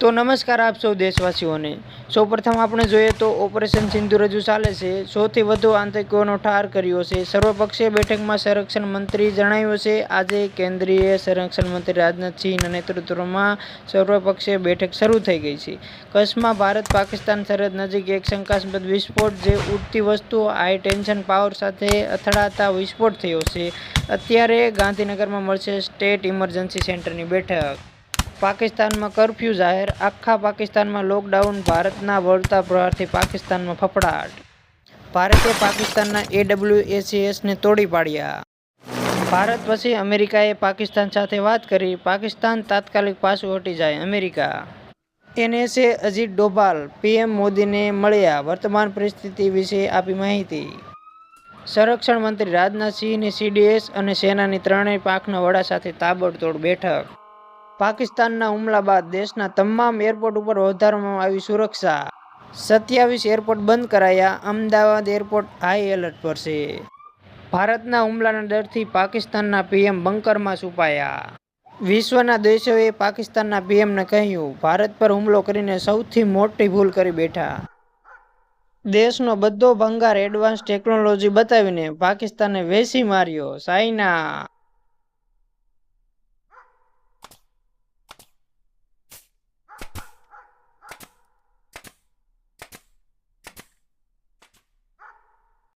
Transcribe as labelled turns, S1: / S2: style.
S1: તો નમસ્કાર આપ સૌ દેશવાસીઓને. સૌપ્રથમ આપણે જોઈએ તો ઓપરેશન સિંધુ રજૂ ચાલે છે. સૌથી વધુ આતંકીઓનો ઠાર કર્યો છે. સર્વપક્ષીય બેઠકમાં સંરક્ષણ મંત્રી જણાવ્યું છે. આજે કેન્દ્રીય સંરક્ષણ મંત્રી રાજનાથસિંહના નેતૃત્વમાં સર્વપક્ષીય બેઠક શરૂ થઈ ગઈ છે. કચ્છમાં ભારત પાકિસ્તાન સરહદ નજીક એક શંકાસ્પદ વિસ્ફોટ જે ઉડતી વસ્તુ હાઈ ટેન્શન પાવર સાથે અથડાતા વિસ્ફોટ થયો છે. અત્યારે ગાંધીનગરમાં મળશે સ્ટેટ ઇમરજન્સી સેન્ટરની બેઠક. પાકિસ્તાનમાં કરફ્યુ જાહેર, આખા પાકિસ્તાનમાં લોકડાઉન, ભારતના વળતા પ્રહારથી પાકિસ્તાનમાં ફફડાટ. ભારતે પાકિસ્તાનના એડબ્લ્યુએસીએસને તોડી પાડ્યા. ભારત પછી અમેરિકાએ પાકિસ્તાન સાથે વાત કરી. પાકિસ્તાન તાત્કાલિક પાછું હટી જાય America. NSA Ajit Doval, PM મોદીને મળ્યા. વર્તમાન પરિસ્થિતિ વિશે આપી માહિતી. સંરક્ષણ મંત્રી રાજનાથસિંહની સીડીએસ અને સેનાની ત્રણેય પાંખના વડા સાથે તાબડતોડ બેઠક. પાકિસ્તાનના હુમલા બાદ દેશના તમામ એરપોર્ટ ઉપર વધારવામાં આવી સુરક્ષા. સત્યાવીસ એરપોર્ટ બંધ કરાયા. અમદાવાદ એરપોર્ટ હાઈ એલર્ટ પર છે. ભારતના હુમલાના ડરથી પાકિસ્તાનના પીએમ બંકરમાં છુપાયા. વિશ્વના દેશોએ પાકિસ્તાનના પીએમને કહ્યું, ભારત પર હુમલો કરીને સૌથી મોટી ભૂલ કરી બેઠા. દેશનો બધો ભંગાર એડવાન્સ ટેકનોલોજી બતાવીને પાકિસ્તાને વેસી માર્યો, ચાઇના.